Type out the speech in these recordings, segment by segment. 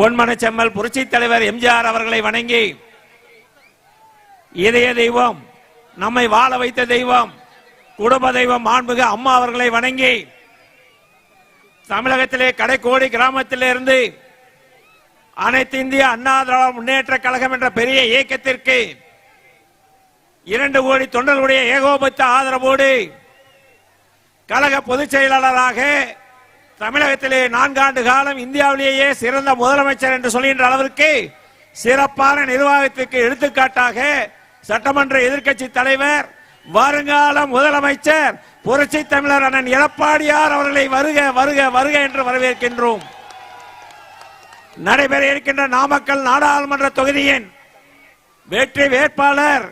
பொன்மன செம்மல் புரட்சி தலைவர் எம்ஜிஆர் அவர்களை வணங்கி இதய தெய்வம் நம்மை வாழ வைத்த தெய்வம் குடும்ப தெய்வம் மாண்புக அம்மா அவர்களை வணங்கி தமிழகத்திலே கடைக்கோடி கிராமத்திலிருந்து அனைத்து இந்திய அண்ணா திராவிட முன்னேற்ற கழகம் என்ற பெரிய இயக்கத்திற்கு இரண்டு கோடி தொண்டர்களுடைய ஏகோபத்த ஆதரவோடு கழக பொதுச் செயலாளராக தமிழகத்திலே நான்காண்டு காலம் இந்தியாவிலேயே சிறந்த முதலமைச்சர் என்று சொல்கின்ற அளவிற்கு சிறப்பான நிர்வாகத்திற்கு எடுத்துக்காட்டாக சட்டமன்ற எதிர்க்கட்சி தலைவர் வருங்கால முதலமைச்சர் புரட்சி தமிழர் அண்ணன் எடப்பாடியார் அவர்களை வருக வருக வருக என்று வரவேற்கின்றோம். நடைபெற இருக்கின்ற நாமக்கல் நாடாளுமன்ற தொகுதியின் வெற்றி வேட்பாளர்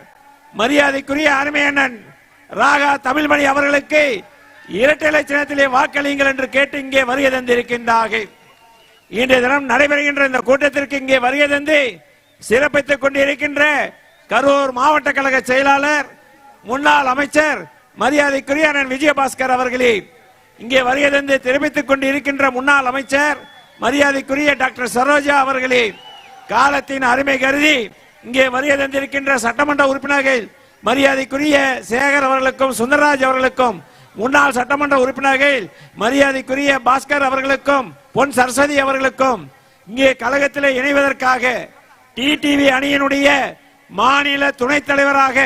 மரியாதைக்குரிய அருமையண்ணன் ராகா தமிழ்மணி அவர்களுக்கு இரட்டை லட்சணத்திலே வாக்களியுங்கள் என்று கேட்டு இங்கே வருகை தந்திருக்கின்றார்கள். இன்றைய தினம் நடைபெறுகின்ற இந்த கூட்டத்திற்கு இங்கே வருகை தந்து சிறப்பித்துக் கொண்டிருக்கின்ற கரூர் மாவட்ட கழக செயலாளர் முன்னாள் அமைச்சர் மரியாதைக்குரிய அண்ணன் விஜயபாஸ்கர் அவர்களே இங்கே வருகை தந்து தெரிவித்துக் கொண்டிருக்கின்ற முன்னாள் அமைச்சர் மரியாதைக்குரிய டாக்டர் சரோஜா அவர்களே காலத்தின் அருமை கருதி இங்கே வருகை தந்திருக்கின்ற சட்டமன்ற உறுப்பினர்கள் மரியாதைக்குரிய சேகர் அவர்களுக்கும் சுந்தரராஜ் அவர்களுக்கும் முன்னாள் சட்டமன்ற உறுப்பினர்கள் மரியாதைக்குரிய பாஸ்கர் அவர்களுக்கும் பொன் சரஸ்வதி அவர்களுக்கும் இங்கே கழகத்தில் இணைவதற்காக டிடிவி அணியினுடைய மாநில துணைத் தலைவராக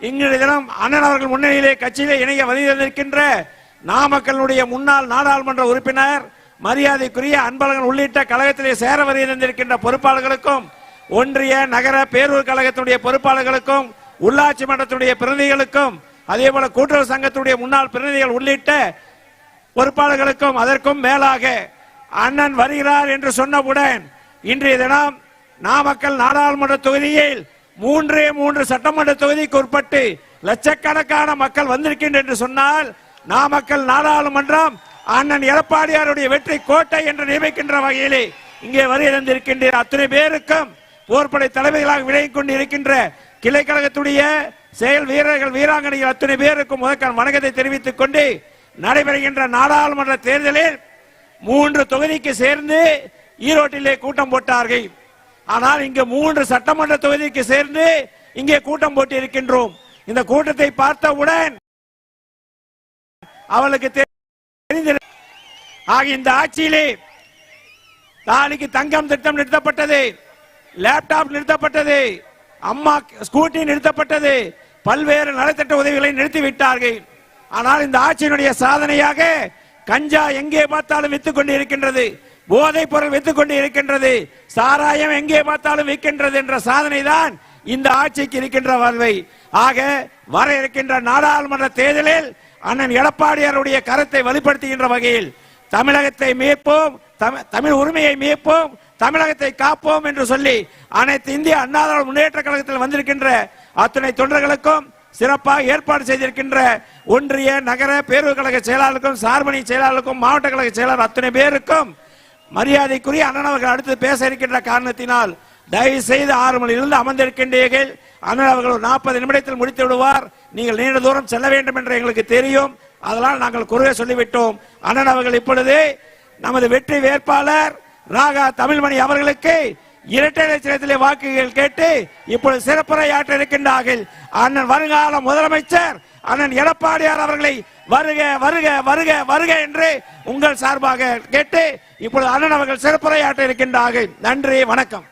இன்றைய தினம் அண்ணன் அவர்கள் முன்னிலையிலே கட்சியிலே இணைய வருகை தந்திருக்கின்ற நாமக்கலுடைய முன்னாள் நாடாளுமன்ற உறுப்பினர் மரியாதைக்குரிய அன்பழகன் உள்ளிட்ட கழகத்திலே சேர வருகை பொறுப்பாளர்களுக்கும் ஒன்றிய நகர பேரூர் கழகத்தினுடைய பொறுப்பாளர்களுக்கும் உள்ளாட்சி மன்றத்துடைய பிரதிநிதிகளுக்கும் அதே போல கூட்டுறவு சங்கத்துடைய முன்னாள் பிரதிநிதிகள் உள்ளிட்ட பொறுப்பாளர்களுக்கும் அதற்கும் மேலாக அண்ணன் வருகிறார் என்று சொன்னவுடன் இன்றைய தினம் நாமக்கல் நாடாளுமன்ற தொகுதியில் மூன்றே மூன்று சட்டமன்ற தொகுதிக்கு உட்பட்டு லட்சக்கணக்கான மக்கள் வந்திருக்கின்ற என்று சொன்னால் நாமக்கல் நாடாளுமன்றம் அண்ணன் எடப்பாடியாருடைய வெற்றி கோட்டை என்று நியமிக்கின்ற வகையிலே இங்கே வருகை தந்திருக்கின்ற அத்தனை பேருக்கும் போர்படை தலைமைகளாக விலகிக் கொண்டு இருக்கின்ற கிளை கழகத்துடைய செயல் வீரர்கள் வீராங்கனைகள் அத்தனை பேருக்கும் முதற்கான வணக்கத்தை தெரிவித்துக் கொண்டு நடைபெறுகின்ற நாடாளுமன்ற தேர்தலில் மூன்று தொகுதிக்கு சேர்ந்து ஈரோட்டிலே கூட்டம் போட்டார்கள். ஆனால் இங்கு மூன்று சட்டமன்ற தொகுதிக்கு சேர்ந்து இங்கே கூட்டம் போட்டு இருக்கின்றோம் இந்த கூட்டத்தை பார்த்தவுடன் அவளுக்கு தெரிந்து ஆக இந்த ஆட்சியிலே தாலிக்கு தங்கம் திட்டம் நிறுத்தப்பட்டது லேப்டாப் நிறுத்தப்பட்டது அம்மா ஸ்கூட்டி நிறுத்தப்பட்டது பல்வேறு நலத்திட்ட உதவிகளை நிறுத்திவிட்டார்கள். ஆனால் இந்த ஆட்சியினுடைய சாதனையாக கஞ்சா எங்கே பார்த்தாலும் வித்துக் கொண்டு இருக்கின்றது போதைப் பொருள் வித்துக் கொண்டு இருக்கின்றது சாராயம் எங்கே பார்த்தாலும் விற்கின்றது என்ற சாதனை தான் இந்த ஆட்சிக்கு இருக்கின்ற வருவை ஆக வர இருக்கின்ற நாடாளுமன்ற தேர்தலில் அண்ணன் எடப்பாடியாருடைய கருத்தை வலுப்படுத்துகின்ற வகையில் தமிழகத்தை மீட்போம் தமிழ் உரிமையை மீட்போம் தமிழகத்தை காப்போம் என்று சொல்லி அனைத்து இந்திய அண்ணா முன்னேற்ற கழகத்தில் வந்திருக்கின்ற அத்தனை தொண்டர்களுக்கும் சிறப்பாக ஏற்பாடு செய்திருக்கின்ற ஒன்றிய நகர பேரூர் கழக செயலாளருக்கும் சார்பணி செயலாளருக்கும் மாவட்ட கழக செயலாளர் அத்தனை பேருக்கும் மரியாதைக்குரிய அண்ணன் அவர்கள் அடுத்து பேச இருக்கின்ற காரணத்தினால் தயவு செய்து ஆறு மணியிலிருந்து அமர்ந்திருக்கின்றீர்கள் அண்ணன் அவர்கள் ஒரு நாற்பது நிமிடத்தில் முடித்து விடுவார். நீங்கள் நீண்ட தூரம் செல்ல வேண்டும் என்று எங்களுக்கு தெரியும். அதனால் நாங்கள் குறைய சொல்லிவிட்டோம். அண்ணன் அவர்கள் இப்பொழுது நமது வெற்றி வேட்பாளர் ராகா தமிழ்மணி அவர்களுக்கு இரட்டை லட்சத்திலே வாக்குகள் கேட்டு இப்பொழுது சிறப்புரையாற்ற இருக்கின்றார்கள். அண்ணன் வருங்கால முதலமைச்சர் அண்ணன் எடப்பாடியார் அவர்களை வருக வருக வருக வருக என்று உங்கள் சார்பாக கேட்டு இப்பொழுது அண்ணன் அவர்கள் சிறப்புரையாற்ற இருக்கின்றார்கள். நன்றி வணக்கம்.